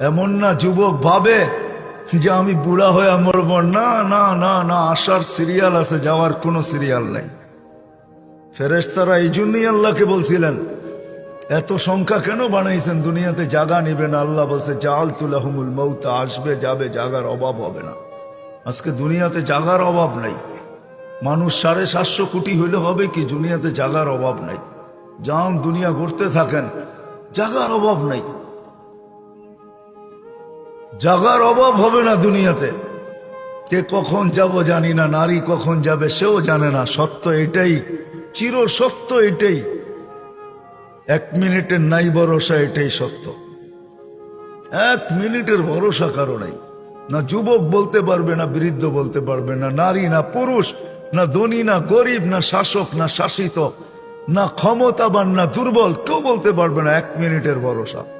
এমন না যুবক ভাবে যে আমি বুড়া হয়ে মরব। না না না না আসার সিরিয়াল আছে, যাওয়ার কোনো সিরিয়াল নেই। ফেরেশতারা এই জন্যই আল্লাহকে বলছিলেন, এত সংখ্যা কেন বানাইছেন? দুনিয়াতে জাগা নিবেন আল্লাহ বলছে জাল তুলাহুমুল মৌতা আসবে, যাবে, জাগার অভাব হবে না। আজকে দুনিয়াতে জাগার অভাব নাই। মানুষ সাড়ে সাতশো কোটি হইলে হবে কি, দুনিয়াতে জাগার অভাব নাই। যান, দুনিয়া ঘুরতে থাকেন, জাগার অভাব নাই। জাগার অভাব হবে না দুনিয়াতে। কে কখন যাব জানি না, নারী কখন যাবে সেও জানে না। সত্য এটাই, চির সত্য এটাই। এক মিনিটের নাই ভরসা, এটাই সত্য। এক মিনিটের ভরসা কারও নাই। না যুবক বলতে পারবে, না বৃদ্ধ বলতে পারবে, না নারী, না পুরুষ, না ধনী, না গরিব, না শাসক, না শাসিত, না ক্ষমতাবান, না দুর্বল, কেউ বলতে পারবে না এক মিনিটের ভরসা।